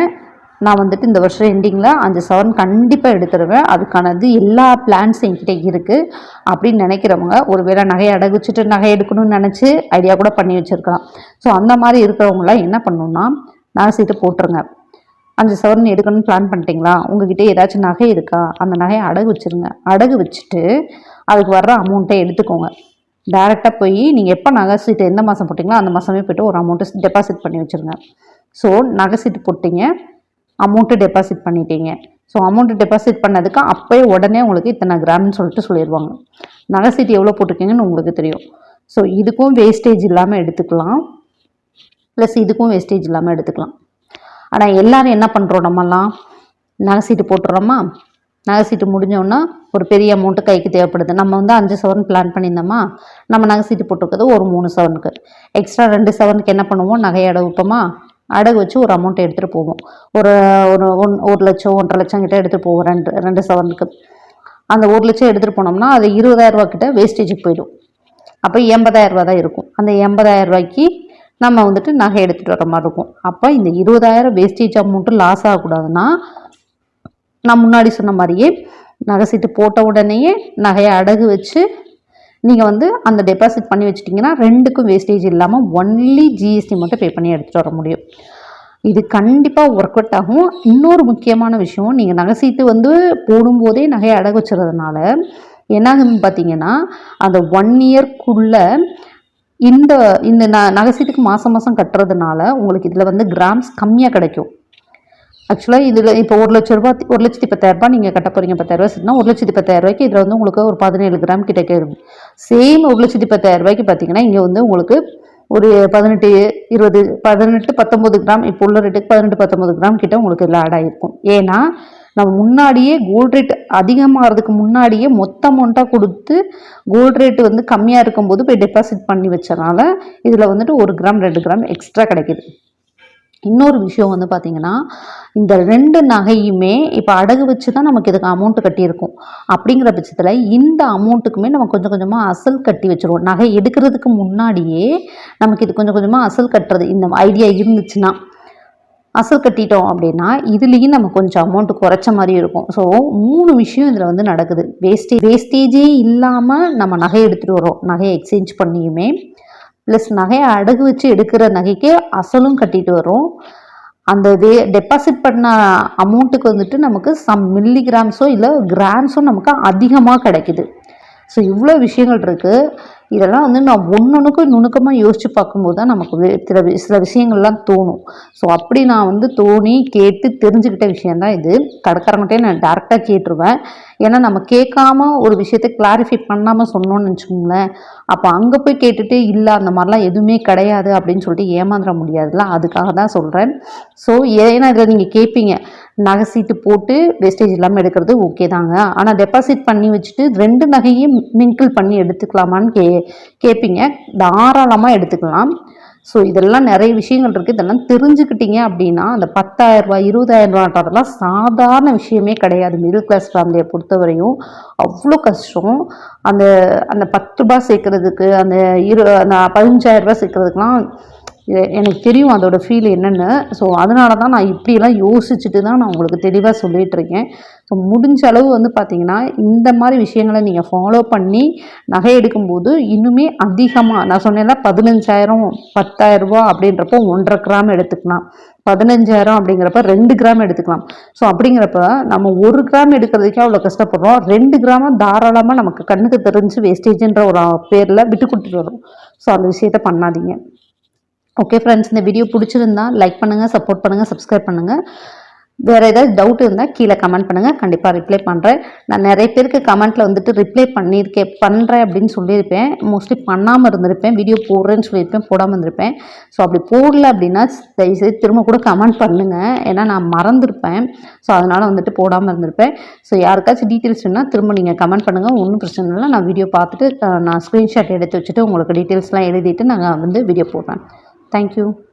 நான் வந்துட்டு இந்த வருஷம் எண்டிங்கில் அஞ்சு சவரன் கண்டிப்பாக எடுத்துருவேன். அதுக்கானது எல்லா பிளான்ஸ் என்கிட்ட இருக்குது அப்படின்னு நினைக்கிறவங்க ஒருவேளை நகையை அடகு வச்சுட்டு நகை எடுக்கணும்னு நினச்சி ஐடியா கூட பண்ணி வச்சுருக்கலாம். ஸோ அந்த மாதிரி இருக்கிறவங்களாம் என்ன பண்ணணும்னா நகை சீட்டு போட்டுருங்க. அஞ்சு சவரன் எடுக்கணும்னு பிளான் பண்ணிட்டீங்களா? உங்ககிட்ட ஏதாச்சும் நகை இருக்கா? அந்த நகையை அடகு வச்சுருங்க. அடகு வச்சுட்டு அதுக்கு வர்ற அமௌண்ட்டை எடுத்துக்கோங்க. டேரெக்டாக போய் நீங்கள் எப்போ நகை சீட்டு எந்த மாதம் போட்டிங்களோ அந்த மாதமே போய்ட்டு ஒரு அமௌண்ட்டு டெபாசிட் பண்ணி வச்சுருங்க. ஸோ நகை சீட்டு போட்டிங்க. அமௌண்ட்டு டெபாசிட் பண்ணிட்டீங்க. ஸோ அமௌண்ட்டு டெபாசிட் பண்ணதுக்கு அப்போயே உடனே உங்களுக்கு இத்தனை கிராம்னு சொல்லிட்டு சொல்லிடுவாங்க. நகை சீட்டு எவ்வளோ போட்டிருக்கீங்கன்னு உங்களுக்கு தெரியும். ஸோ இதுக்கும் வேஸ்டேஜ் இல்லாமல் எடுத்துக்கலாம். ப்ளஸ் இதுக்கும் வேஸ்டேஜ் இல்லாமல் எடுத்துக்கலாம். ஆனால் எல்லாரும் என்ன பண்ணுறோம் நம்மலாம் நகை சீட்டு போட்டுறோமா? நகை சீட்டு முடிஞ்சோன்னா ஒரு பெரிய அமௌண்ட்டு கைக்கு தேவைப்படுது. நம்ம வந்து அஞ்சு சவரன் பிளான் பண்ணியிருந்தோமா? நம்ம நகை சீட்டு போட்டிருக்கிறது ஒரு மூணு சவரனுக்கு எக்ஸ்ட்ரா ரெண்டு சவரனுக்கு என்ன பண்ணுவோம்? நகையை அடகு வைப்போமா? அடகு வச்சு ஒரு அமௌண்ட்டை எடுத்துகிட்டு போவோம். ஒரு ஒரு ஒன் ஒரு லட்சம் ஒன்றரை லட்சம் கிட்டே எடுத்துகிட்டு போவோம் ரெண்டு ரெண்டு சவரனுக்கு அந்த ஒரு லட்சம் எடுத்துகிட்டு போனோம்னா அது இருபதாயிரரூவா கிட்டே கிட்ட வேஸ்டேஜுக்கு போயிடும். அப்போ எண்பதாயிரரூவா தான் இருக்கும். அந்த எண்பதாயிரரூவாய்க்கு நம்ம வந்துட்டு நகை எடுத்துகிட்டு வர மாதிரி இருக்கும். அப்போ இந்த இருபதாயிரம் வேஸ்டேஜ் அமௌண்ட்டு லாஸ் ஆகக்கூடாதுன்னா நான் முன்னாடி சொன்ன மாதிரியே நகை சீட்டு போட்ட உடனேயே நகையை அடகு வச்சு நீங்கள் வந்து அந்த டெபாசிட் பண்ணி வச்சிட்டிங்கன்னா ரெண்டுக்கும் வேஸ்டேஜ் இல்லாமல் ஒன்லி ஜிஎஸ்டி மட்டும் பே பண்ணி எடுத்துகிட்டு வர முடியும். இது கண்டிப்பாக ஒர்க் அவுட் ஆகும். இன்னொரு முக்கியமான விஷயம் நீங்கள் நகை சீட்டு வந்து போடும்போதே நகையை அடகு வச்சுறதுனால என்னாகுதுன்னு பார்த்தீங்கன்னா அந்த ஒன் இயர்க்குள்ளே இந்த இந்த ந நகைசீட்டுக்கு மாதம் மாதம் கட்டுறதுனால உங்களுக்கு இதில் வந்து கிராம்ஸ் கம்மியாக கிடைக்கும். ஆக்சுவலாக இதில் இப்போ ஒரு லட்ச ரூபா ஒரு லட்சத்தி பத்தாயிரரூபா நீங்கள் கட்ட போகிறீங்க பத்தாயிரரூபா சீட்னா ஒரு லட்சத்தி பத்தாயிரம் ரூபாய்க்கு இதில் வந்து உங்களுக்கு ஒரு பதினேழு கிராம் கிட்ட கேட்கும் சேம் ஒரு லட்சத்தி பத்தாயிரம் ரூபாய்க்கு பார்த்தீங்கன்னா இங்கே வந்து உங்களுக்கு ஒரு பதினெட்டு இருபது பதினெட்டு பத்தொம்பது கிராம் இப்போ உள்ள ரேட்டுக்கு பதினெட்டு பத்தொம்பது கிராம் கிட்ட உங்களுக்கு இதில் ஆட் ஆகிருக்கும் ஏன்னா நம்ம முன்னாடியே கோல்ட் ரேட் அதிகமாகிறதுக்கு முன்னாடியே மொத்த அமௌண்ட்டாக கொடுத்து கோல்ட் ரேட்டு வந்து கம்மியாக இருக்கும்போது போய் டெபாசிட் பண்ணி வச்சனால இதில் வந்துட்டு ஒரு கிராம் ரெண்டு கிராம் எக்ஸ்ட்ரா கிடைக்குது. இன்னொரு விஷயம் வந்து பார்த்தீங்கன்னா இந்த ரெண்டு நகையுமே இப்போ அடகு வச்சு தான் நமக்கு இதுக்கு அமௌண்ட்டு கட்டியிருக்கோம். அப்படிங்கிற பட்சத்தில் இந்த அமௌண்ட்டுக்குமே நம்ம கொஞ்சம் கொஞ்சமாக அசல் கட்டி வச்சுருவோம். நகை எடுக்கிறதுக்கு முன்னாடியே நமக்கு இது கொஞ்சம் கொஞ்சமாக அசல் கட்டுறது இந்த ஐடியா இருந்துச்சுன்னா. அசல் கட்டிட்டோம் அப்படின்னா இதுலேயும் நம்ம கொஞ்சம் அமௌண்ட் குறைச்ச மாதிரி இருக்கும். ஸோ மூணு விஷயம் இதில் வந்து நடக்குது. வேஸ்டேஜ் வேஸ்டேஜே இல்லாமல் நம்ம நகை எடுத்துகிட்டு வரோம் நகையை எக்ஸ்சேஞ்ச் பண்ணியுமே. ப்ளஸ் நகையை அடகு வச்சு எடுக்கிற நகைக்கு அசலும் கட்டிட்டு வரோம் அந்த வே டெபாசிட் பண்ண அமௌண்ட்டுக்கு வந்துட்டு நமக்கு சம் மில்லிகிராம்ஸோ இல்லை கிராம்ஸோ நமக்கு அதிகமாக கிடைக்குது. ஸோ இவ்வளோ விஷயங்கள் இருக்குது இதெல்லாம் வந்து நான் ஒன்றுக்கும் நுணுக்கமாக யோசித்து பார்க்கும்போது தான் நமக்கு சில சில விஷயங்கள்லாம் தோணும். ஸோ அப்படி நான் வந்து தோணி கேட்டு தெரிஞ்சுக்கிட்ட விஷயந்தான் இது. கடைக்காரங்கிட்டே நான் டேரெக்டாக கேட்டுருவேன். ஏன்னா நம்ம கேட்காம ஒரு விஷயத்தை கிளாரிஃபை பண்ணாமல் சொன்னோம்னு வச்சுக்கோங்களேன். அப்போ அங்கே போய் கேட்டுட்டு இல்லை அந்த மாதிரிலாம் எதுவுமே கிடையாது அப்படின்னு சொல்லிட்டு ஏமாந்துட முடியாதுல்ல? அதுக்காக தான் சொல்கிறேன் ஸோ ஏன்னா இதில் நீங்கள் கேட்பீங்க நகை சீட்டு போட்டு வேஸ்டேஜ் இல்லாமல் எடுக்கிறது ஓகே தாங்க. ஆனால் டெபாசிட் பண்ணி வச்சுட்டு ரெண்டு நகையும் மிங்கிள் பண்ணி எடுத்துக்கலாமான்னு கே கேட்பீங்க தாராளமாக எடுத்துக்கலாம். ஸோ இதெல்லாம் நிறைய விஷயங்கள் இருக்குது இதெல்லாம் தெரிஞ்சுக்கிட்டீங்க அப்படின்னா அந்த பத்தாயிரம் ரூபாய் இருபதாயிரம் ரூபான்றதெல்லாம் சாதாரண விஷயமே கிடையாது. மிடில் கிளாஸ் ஃபேமிலியை பொறுத்தவரையும் அவ்வளோ கஷ்டம். அந்த அந்த பத்து ரூபா சேர்க்கறதுக்கு அந்த இரு அந்த பதினஞ்சாயிரம் ரூபாய் சேர்க்கறதுக்குலாம் எனக்கு தெரியும் அதோட ஃபீல் என்னென்னு. ஸோ அதனால தான் நான் இப்படியெல்லாம் யோசிச்சுட்டு தான் நான் உங்களுக்கு தெளிவாக சொல்லிகிட்ருக்கேன் ஸோ முடிஞ்ச அளவு வந்து பார்த்தீங்கன்னா இந்த மாதிரி விஷயங்களை நீங்கள் ஃபாலோ பண்ணி நகை எடுக்கும்போது இன்னுமே அதிகமாக நான் சொன்னேன்னா பதினஞ்சாயிரம் பத்தாயிரரூபா அப்படின்றப்போ ஒன்றரை கிராம் எடுத்துக்கலாம். பதினஞ்சாயிரம் அப்படிங்கிறப்ப ரெண்டு கிராம் எடுத்துக்கலாம். ஸோ அப்படிங்கிறப்ப நம்ம ஒரு கிராம் எடுக்கிறதுக்கே அவ்வளோ கஷ்டப்படுறோம். ரெண்டு கிராமம் தாராளமாக நமக்கு கண்ணுக்கு தெரிஞ்சு வேஸ்டேஜ்ன்ற ஒரு பேரில் விட்டு கொடுத்துட்டு வரும் ஸோ அந்த விஷயத்த பண்ணாதீங்க. ஓகே ஃப்ரெண்ட்ஸ் இந்த வீடியோ பிடிச்சிருந்தா லைக் பண்ணுங்கள் சப்போர்ட் பண்ணுங்கள் சப்ஸ்கிரைப் பண்ணுங்கள் வேறு ஏதாவது டவுட் இருந்தால் கீழே கமெண்ட் பண்ணுங்கள் கண்டிப்பாக ரிப்ளை பண்ணுறேன் நான் நிறைய பேருக்கு கமெண்ட்டில் வந்துட்டு ரிப்ளை பண்ணியிருக்கேன் பண்ணுறேன் அப்படின்னு சொல்லியிருப்பேன். மோஸ்ட்லி பண்ணாமல் இருந்திருப்பேன் வீடியோ போடுறேன்னு சொல்லியிருப்பேன் போடாமல் இருந்திருப்பேன். ஸோ அப்படி போடல அப்படின்னா தயவுசெய்து திரும்ப கூட கமெண்ட் பண்ணுங்கள் ஏன்னா நான் மறந்துருப்பேன். ஸோ அதனால் வந்துட்டு போடாமல் இருந்திருப்பேன். ஸோ யாருக்காச்சும் டீட்டெயில்ஸ் வேணால் திரும்ப நீங்கள் கமெண்ட் பண்ணுங்கள் ஒன்றும் பிரச்சனை இல்லை. நான் வீடியோ பார்த்துட்டு நான் ஸ்க்ரீன்ஷாட் எடுத்து வச்சுட்டு உங்களுக்கு டீட்டெயில்ஸ்லாம் எழுதிட்டு நாங்கள் வந்து வீடியோ போடுறேன். Thank you.